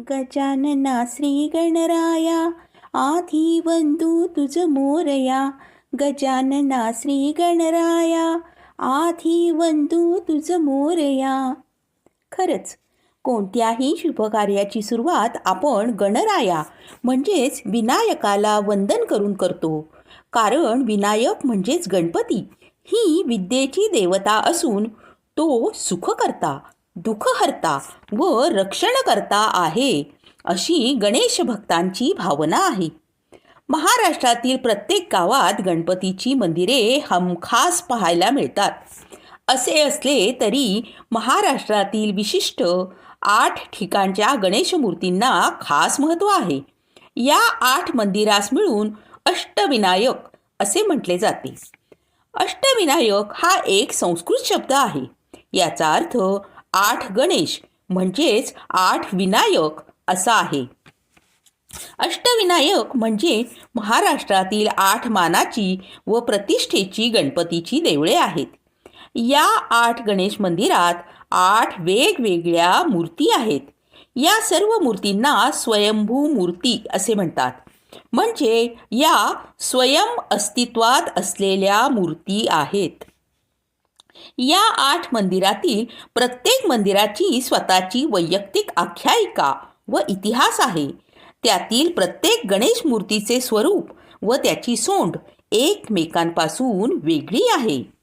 गजानना श्री गणराया आधी वंदू तुझ मोरया गजानना श्री गणराया आधी वंदू तुझ मोरया. खरंच कोणत्याही शुभकार्याची सुरुवात आपण गणराया म्हणजेच विनायकाला वंदन करून करतो. कारण विनायक म्हणजेच गणपती ही विद्येची देवता असून तो सुखकर्ता दुःखहर्ता व रक्षणकर्ता आहे अशी गणेश भक्तांची भावना आहे. महाराष्ट्रातील प्रत्येक गावात गणपतीची मंदिरे हमखास पाहायला मिळतात. असे असले तरी महाराष्ट्रातील विशिष्ट आठ ठिकाणच्या गणेश मूर्तींना खास महत्त्व आहे. या आठ मंदिरास मिळून अष्टविनायक असे म्हटले जाते. अष्टविनायक हा एक संस्कृत शब्द आहे. याचा अर्थ आठ गणेश म्हणजेच आठ विनायक असा आहे. अष्टविनायक म्हणजे महाराष्ट्रातील आठ मानाची व प्रतिष्ठेची गणपतीची देवळे आहेत. या आठ गणेश मंदिरात आठ वेगवेगळ्या मूर्ती आहेत. या सर्व मूर्तींना स्वयंभू मूर्ती असे म्हणतात. म्हणजे या स्वयं अस्तित्वात असलेल्या मूर्ती आहेत. या आठ मंदिरातील प्रत्येक मंदिराची स्वतःची वैयक्तिक आख्यायिका व इतिहास आहे. त्यातील प्रत्येक गणेश मूर्तीचे स्वरूप व त्याची सोंड एकमेकांपासून वेगळी आहे.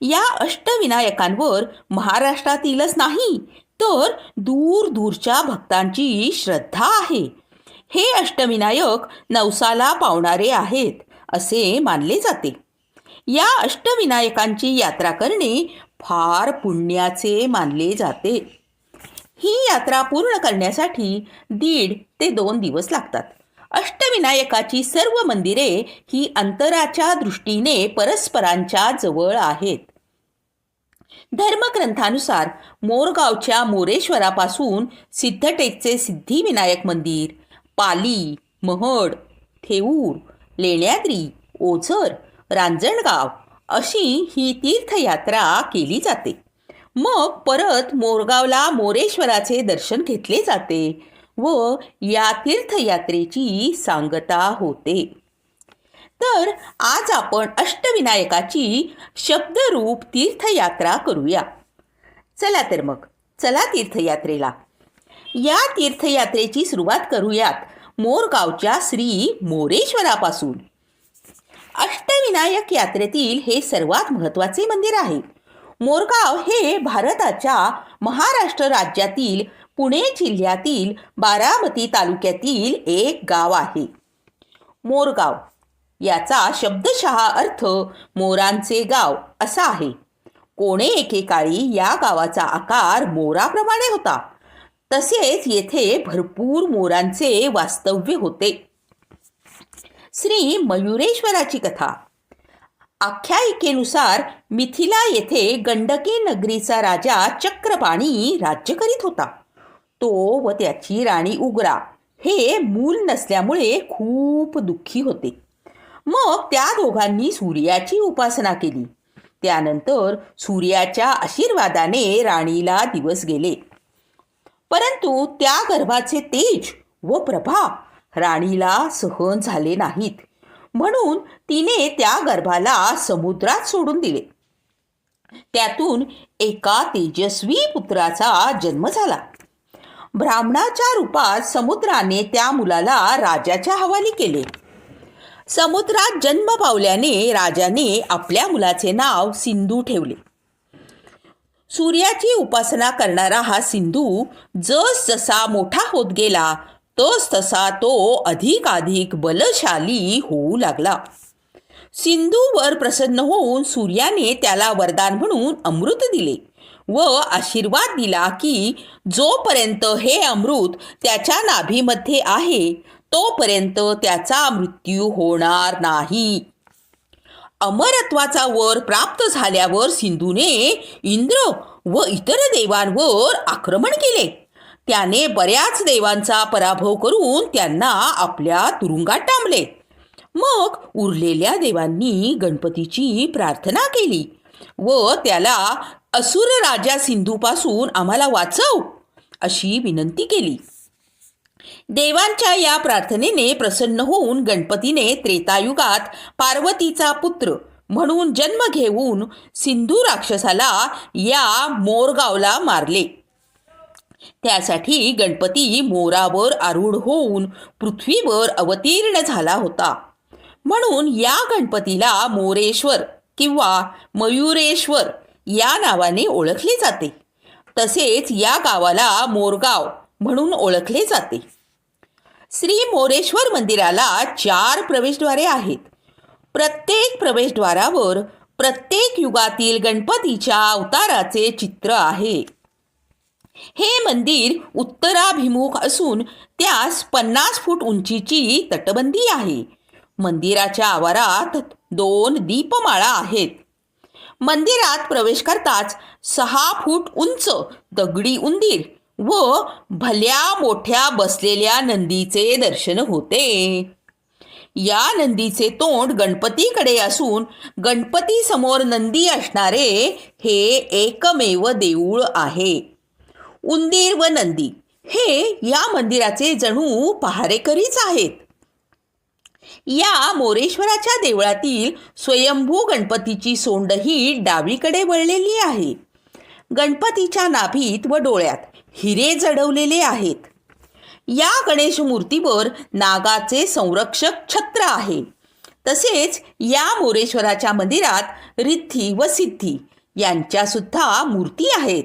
या अष्टविनायकांवर महाराष्ट्रातीलच नाही तर दूर दूरच्या भक्तांची श्रद्धा आहे. हे अष्टविनायक नवसाला पावणारे आहेत असे मानले जाते. या अष्टविनायकांची यात्रा करणे फार पुण्याचे मानले जाते. ही यात्रा पूर्ण करण्यासाठी दीड ते दोन दिवस लागतात. अष्टविनायकाची सर्व मंदिरे ही अंतराच्या दृष्टीने परस्परांच्या जवळ आहेत. धर्मग्रंथानुसार मोरगावच्या मोरेश्वरापासून सिद्धटेकचे सिद्धिविनायक मंदिर पाली महड थेऊर लेण्याद्री ओझर रांजणगाव अशी ही तीर्थयात्रा केली जाते. मग परत मोरगावला मोरेश्वराचे दर्शन घेतले जाते व या तीर्थयात्रेची सांगता होते. तर आज आपण अष्टविनायकाची शब्दरूप तीर्थयात्रा करूया. चला तर मग चला तीर्थयात्रेला. या तीर्थयात्रेची सुरुवात करूयात मोरगावच्या श्री मोरेश्वरापासून. अष्टविनायक यात्रेतील हे सर्वात महत्त्वाचे मंदिर आहे. मोरगाव हे भारताच्या महाराष्ट्र राज्यातील पुणे जिल्ह्यातील बारामती तालुक्यातील एक गाव आहे. मोरगाव याचा शब्दशः अर्थ मोरांचे गाव असा आहे. कोणे एकेकाळी या गावाचा आकार मोराप्रमाणे होता. तसेच येथे भरपूर मोरांचे वास्तव्य होते. श्री मयुरेश्वराची कथा. आख्यायिकेनुसार मिथिला येथे गंडकी नगरीचा राजा चक्रपाणी राज्य करीत होता. तो व त्याची राणी उग्रा हे मूल नसल्यामुळे खूप दुःखी होते. मग त्या दोघांनी सूर्याची उपासना केली. त्यानंतर सूर्याच्या आशीर्वादाने राणीला दिवस गेले. परंतु त्या गर्भाचे तेज व प्रभा राणीला सहन झाले नाहीत. म्हणून तिने त्या गर्भाला समुद्रात सोडून दिले. त्यातून एका तेजस्वी पुत्राचा जन्म झाला. ब्राह्मणाच्या रूपात समुद्राने त्या मुलाला राजाच्या हवाली केले. समुद्रात जन्म पावल्याने राजाने आपल्या मुलाचे नाव सिंधू ठेवले. सूर्याची उपासना करणारा हा सिंधू जस जसा मोठा होत गेला तस तसा तो अधिकाधिक बलशाली होऊ लागला. सिंधूवर प्रसन्न होऊन सूर्याने त्याला वरदान म्हणून अमृत दिले व आशीर्वाद दिला की जोपर्यंत हे अमृत त्याच्या नाभीमध्ये आहे तोपर्यंत त्याचा मृत्यू होणार नाही. अमरत्वाचा वर प्राप्त झाल्यावर सिंधूने इंद्र व इतर देवांवर आक्रमण केले. त्याने बऱ्याच देवांचा पराभव करून त्यांना आपल्या तुरुंगात डांबले मग उरलेल्या देवांनी गणपतीची प्रार्थना केली व त्याला असुर राजा सिंधूपासून आम्हाला वाचव अशी विनंती केली. देवांच्या या प्रार्थनेने प्रसन्न होऊन गणपतीने त्रेतायुगात पार्वतीचा पुत्र म्हणून जन्म घेऊन सिंधू राक्षसाला या मोरगावला मारले. त्यासाठी गणपती मोरावर आरूढ होऊन पृथ्वीवर अवतीर्ण झाला होता. म्हणून या गणपतीला मोरेश्वर किंवा मयुरेश्वर या नावाने ओळखले जाते. तसेच या गावाला मोरगाव म्हणून ओळखले जाते. श्री मोरेश्वर मंदिराला चार प्रवेशद्वारे आहेत. प्रत्येक प्रवेशद्वारावर प्रत्येक युगातील गणपतीच्या अवताराचे चित्र आहे. हे मंदिर उत्तराभिमुख असून त्यास पन्नास फूट उंचीची तटबंदी आहे. मंदिराच्या आवारात दोन दीपमाळा आहेत. मंदिरात प्रवेश करताच सहा फूट उंच दगडी उंदीर व भल्या मोठ्या बसलेल्या नंदीचे दर्शन होते. या नंदीचे तोंड गणपतीकडे असून गणपती समोर नंदी असणारे हे एकमेव देऊळ आहे. उंदीर व नंदी. हे या मंदिराचे जणू पहारेकरीच आहेत. या मोरेश्वराच्या देवळातील स्वयंभू गणपतीची सोंडही डावीकडे वळलेली आहे. गणपतीच्या नाभीत व डोळ्यात हिरे जडवलेले आहेत. या गणेश मूर्तीवर नागाचे संरक्षक छत्र आहे. तसेच या मोरेश्वराच्या मंदिरात रिद्धी व सिद्धी यांच्यासुद्धा मूर्ती आहेत.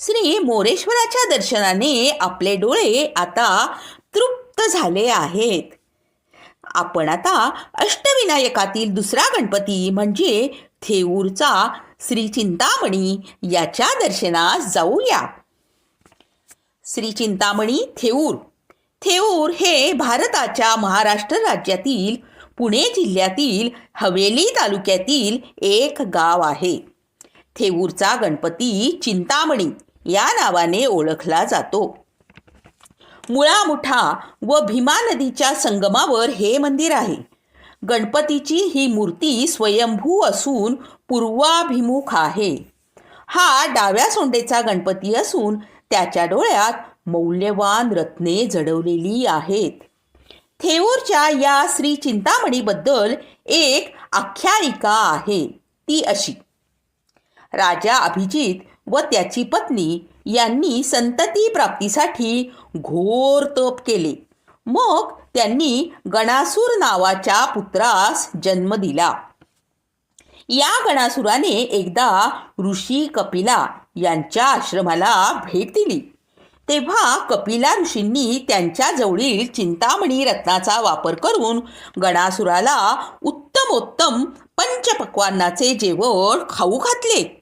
श्री मोरेश्वराच्या दर्शनाने आपले डोळे आता तृप्त झाले आहेत. आपण आता अष्टविनायकातील दुसरा गणपती म्हणजे थेऊरचा श्री चिंतामणी याच्या दर्शनास जाऊया. श्री चिंतामणी थेऊर. थेऊर हे भारताच्या महाराष्ट्र राज्यातील पुणे जिल्ह्यातील हवेली तालुक्यातील एक गाव आहे. थेऊरचा गणपती चिंतामणी. या नावाने ओळखला जातो. मुळामुठा व भीमा नदीच्या संगमावर हे मंदिर आहे. गणपतीची ही मूर्ती स्वयंभू असून पूर्वाभिमुख आहे. हा डाव्या सोंडेचा गणपती असून त्याच्या डोळ्यात मौल्यवान रत्ने जडवलेली आहेत. थेऊरच्या या श्री चिंतामणीबद्दल एक आख्यायिका आहे ती अशी. राजा अभिजित व त्याची पत्नी यांनी संतती प्राप्तीसाठी घोर तप केले. मग त्यांनी गणासूर नावाच्या पुत्रास जन्म दिला. या गणासुराने एकदा ऋषी कपिला यांच्या आश्रमाला भेट दिली. तेव्हा कपिला ऋषींनी त्यांच्या जवळील चिंतामणी रत्नाचा वापर करून गणासुराला उत्तमोत्तम पंचपक्वान्नाचे जेवण खाऊ घातले.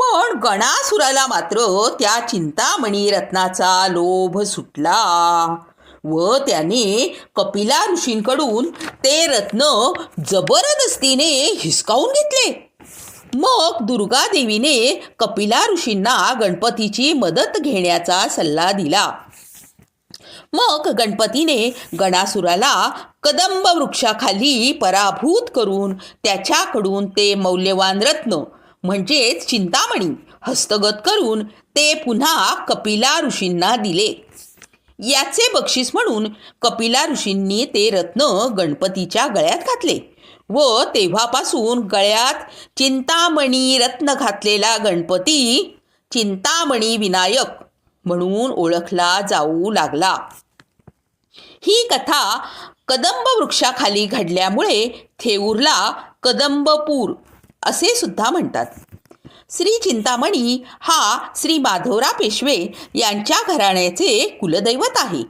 पण गणासुराला मात्र त्या चिंतामणी रत्नाचा लोभ सुटला. व त्याने कपिला ऋषींकडून ते रत्न जबरदस्तीने हिसकावून घेतले. मग दुर्गा देवीने कपिला ऋषींना गणपतीची मदत घेण्याचा सल्ला दिला. मग गणपतीने गणासुराला कदंब वृक्षाखाली पराभूत करून त्याच्याकडून ते मौल्यवान रत्न म्हणजेच चिंतामणी हस्तगत करून ते पुन्हा कपिला ऋषींना दिले. याचे बक्षीस म्हणून कपिला ऋषींनी ते रत्न गणपतीच्या गळ्यात घातले व तेव्हापासून गळ्यात चिंतामणी रत्न घातलेला गणपती चिंतामणी विनायक म्हणून ओळखला जाऊ लागला. ही कथा कदंब वृक्षाखाली घडल्यामुळे थेऊरला कदंबपूर असे सुद्धा म्हणतात. श्री चिंतामणी हा श्री माधवराव पेशवे यांच्या घराण्याचे कुलदैवत आहे.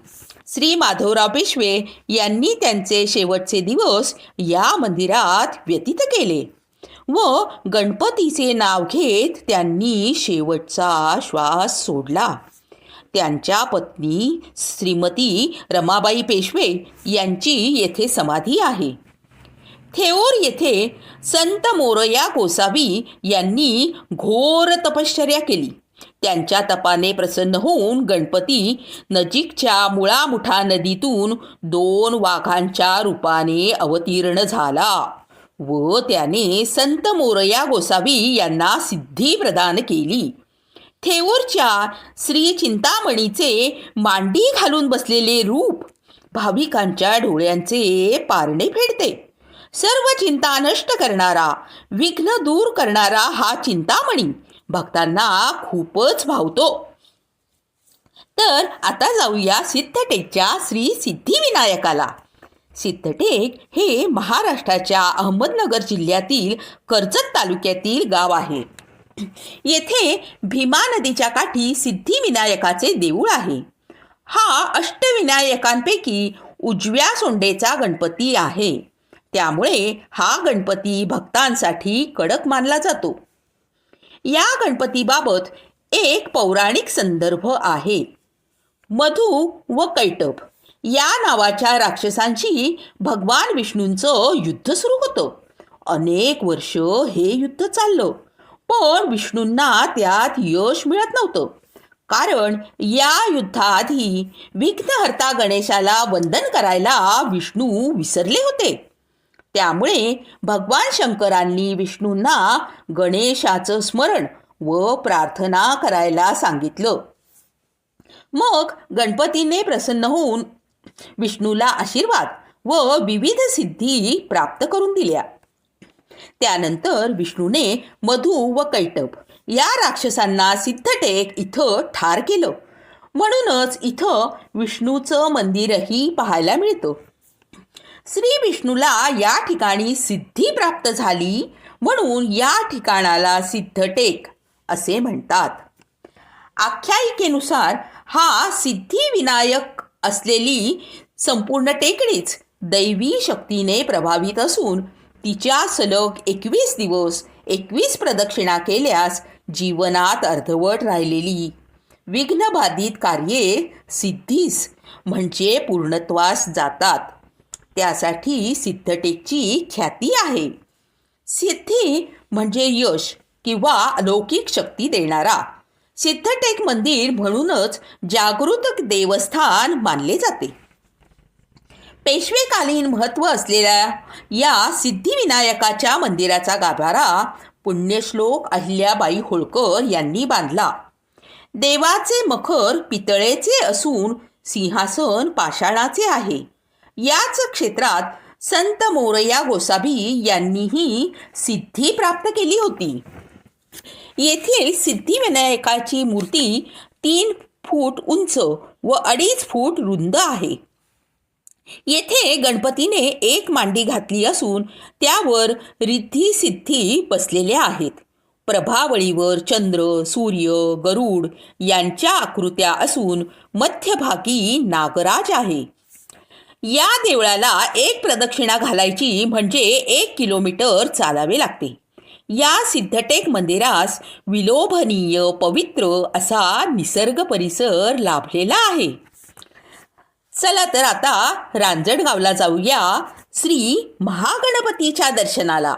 श्री माधवराव पेशवे यांनी त्यांचे शेवटचे दिवस या मंदिरात व्यतीत केले व गणपतीचे नाव घेत त्यांनी शेवटचा श्वास सोडला. त्यांच्या पत्नी श्रीमती रमाबाई पेशवे यांची येथे समाधी आहे. थेऊर येथे संत मोरया गोसावी यांनी घोर तपश्चर्या केली. त्यांच्या तपाने प्रसन्न होऊन गणपती नजीकच्या मुळामुठा नदीतून दोन वाघांच्या रूपाने अवतीर्ण झाला व त्याने संत मोरया गोसावी यांना सिद्धी प्रदान केली. थेऊरच्या श्री चिंतामणीचे मांडी घालून बसलेले रूप भाविकांच्या डोळ्यांचे पारणे फेडते. सर्व चिंता नष्ट करणारा विघ्न दूर करणारा हा चिंतामणी. भक्तांना खूपच भावतो. तर आता जाऊया सिद्धटेकच्या श्री सिद्धिविनायकाला. सिद्धटेक हे महाराष्ट्राच्या अहमदनगर जिल्ह्यातील कर्जत तालुक्यातील गाव आहे. येथे भीमा नदीच्या काठी सिद्धिविनायकाचे देऊळ आहे. हा अष्टविनायकांपैकी उजव्या सोंडेचा गणपती आहे. त्यामुळे हा गणपती भक्तांसाठी कडक मानला जातो. या गणपतीबाबत एक पौराणिक संदर्भ आहे. मधु व कैटभ या नावाच्या राक्षसांशी भगवान विष्णूंचं युद्ध सुरू होतं. अनेक वर्ष हे युद्ध चाललं पण विष्णूंना त्यात यश मिळत नव्हतं. कारण या युद्धाआधी विघ्नहर्ता गणेशाला वंदन करायला विष्णू विसरले होते. त्यामुळे भगवान शंकरांनी विष्णूंना गणेशाचं स्मरण व प्रार्थना करायला सांगितलं. मग गणपतीने प्रसन्न होऊन विष्णूला आशीर्वाद व विविध सिद्धी प्राप्त करून दिल्या. त्यानंतर विष्णूने मधु व कैटभ या राक्षसांना सिद्धटेक इथं ठार केलं. म्हणूनच इथं विष्णूचं मंदिरही पाहायला मिळतं. श्री विष्णूला या ठिकाणी सिद्धी प्राप्त झाली म्हणून या ठिकाणाला सिद्धटेक असे म्हणतात. आख्यायिकेनुसार हा सिद्धिविनायक असलेली संपूर्ण टेकडीच दैवी शक्तीने प्रभावित असून तिच्या सलग एकवीस दिवस एकवीस प्रदक्षिणा केल्यास जीवनात अर्धवट राहिलेली विघ्नबाधित कार्ये सिद्धीस म्हणजे पूर्णत्वास जातात. त्यासाठी सिद्धटेकची ख्याती आहे. सिद्धी म्हणजे यश किंवा अलौकिक शक्ती देणारा. सिद्धटेक मंदिर म्हणूनच जागृत देवस्थान मानले जाते. पेशवेकालीन महत्त्व असलेल्या या सिद्धिविनायकाच्या मंदिराचा गाभारा पुण्यश्लोक अहिल्याबाई होळकर यांनी बांधला. देवाचे मखर पितळेचे असून सिंहासन पाषाणाचे आहे. याच क्षेत्रात संत मोरया गोसावी यांनीही सिद्धी प्राप्त केली होती. येथील सिद्धिविनायकाची मूर्ती तीन फूट उंच व अडीच फूट रुंद आहे. येथे गणपतीने एक मांडी घातली असून त्यावर रिद्धी सिद्धी बसलेल्या आहेत. प्रभावळीवर चंद्र सूर्य गरुड यांच्या आकृत्या असून मध्यभागी नागराज आहे. या देवळाला एक प्रदक्षिणा घालायची म्हणजे एक किलोमीटर चालावे लागते. या सिद्धटेक मंदिरास विलोभनीय पवित्र असा निसर्ग परिसर लाभलेला आहे. चला तर आता रांजणगावला जाऊया श्री महागणपतीच्या दर्शनाला.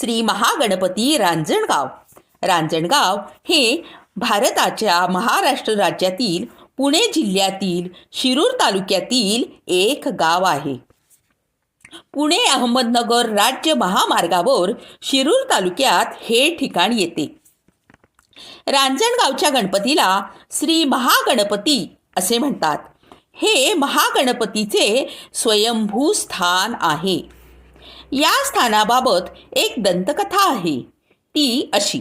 श्री महागणपती रांजणगाव. रांजणगाव हे भारताच्या महाराष्ट्र राज्यातील पुणे जिल्ह्यातील शिरूर तालुक्यातील एक गाव आहे. पुणे अहमदनगर राज्य महामार्गावर शिरूर तालुक्यात हे ठिकाण येते. रांजणगावच्या गणपतीला श्री महागणपती असे म्हणतात. हे महागणपतीचे स्वयंभू स्थान आहे. या स्थानाबाबत एक दंतकथा आहे. ती अशी.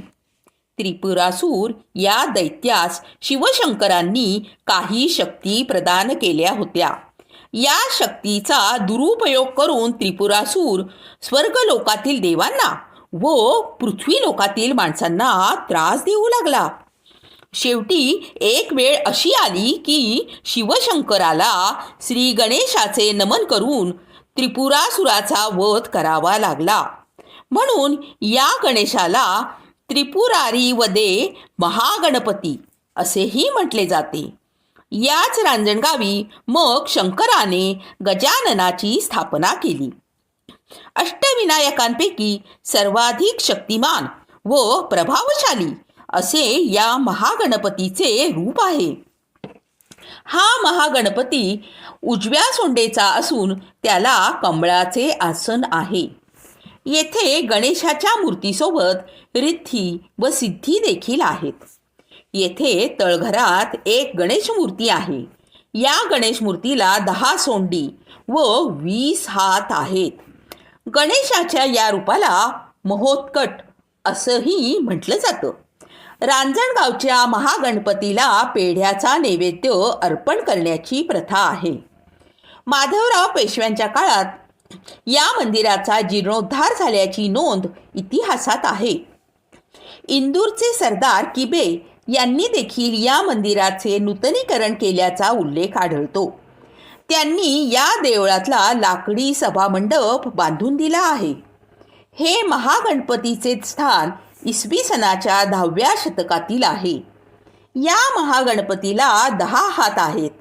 त्रिपुरासूर या दैत्यास शिवशंकरांनी काही शक्ती प्रदान केल्या होत्या. या शक्तीचा दुरुपयोग करून त्रिपुरासूर स्वर्गलोकातील देवांना व पृथ्वी लोकातील माणसांना त्रास देऊ लागला. शेवटी एक वेळ अशी आली की शिवशंकराला श्री गणेशाचे नमन करून त्रिपुरासुराचा वध करावा लागला. म्हणून या गणेशाला त्रिपुरारी वदे महागणपती असेही म्हटले जाते. याच रांजणगावी मग शंकराने गजाननाची स्थापना केली. अष्टविनायकांपैकी सर्वाधिक शक्तिमान व प्रभावशाली असे या महागणपतीचे रूप आहे. हा महागणपती उजव्या सोंडेचा असून त्याला कमळाचे आसन आहे. येथे गणेशाच्या मूर्तीसोबत रिद्धी व सिद्धी देखील आहेत. येथे तळघरात एक गणेश मूर्ती आहे. या गणेश मूर्तीला दहा सोंडी व वीस हात आहेत. गणेशाच्या या रूपाला महोत्कट असंही म्हटलं जातं. रांजणगावच्या महागणपतीला पेढ्याचा नैवेद्य अर्पण करण्याची प्रथा आहे. माधवराव पेशव्यांच्या काळात या मंदिराचा जीर्णोद्धार झाल्याची नोंद इतिहासात आहे. इंदूरचे सरदार किबे यांनी देखील या मंदिराचे नूतनीकरण केल्याचा उल्लेख आढळतो. त्यांनी या देवळातला लाकडी सभामंडप बांधून दिला आहे. हे महागणपतीचे स्थान इसवी सनाच्या दहाव्या शतकातील आहे. या महागणपतीला दहा हात आहेत.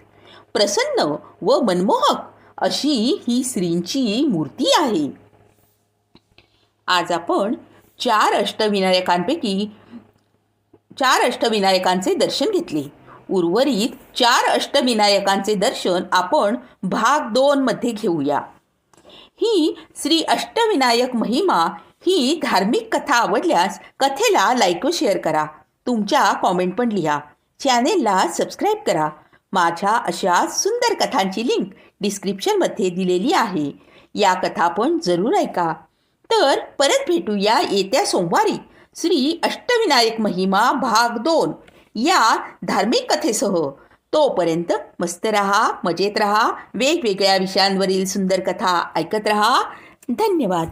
प्रसन्न व मनमोहक अशी ही श्रींची मूर्ती आहे. आज आपण चार अष्टविनायकांपैकी चार अष्टविनायकांचे दर्शन घेतले. उर्वरित चार अष्टविनायकांचे दर्शन आपण भाग दोनमध्ये घेऊया. ही श्री अष्टविनायक महिमा ही धार्मिक कथा आवडल्यास कथेला लाईक व शेअर करा. तुमच्या कॉमेंट पण लिहा. चॅनेलला सबस्क्राईब करा. माझ्या अशा सुंदर कथांची लिंक डिस्क्रिप्शनमध्ये दिलेली आहे. या कथा पण जरूर ऐका. तर परत भेटूया येत्या सोमवारी. श्री अष्टविनायक महिमा भाग दोन या धार्मिक कथेसह. तोपर्यंत मस्त रहा मजेत रहा वेगवेगळ्या विषयांवरील सुंदर कथा ऐकत रहा. धन्यवाद.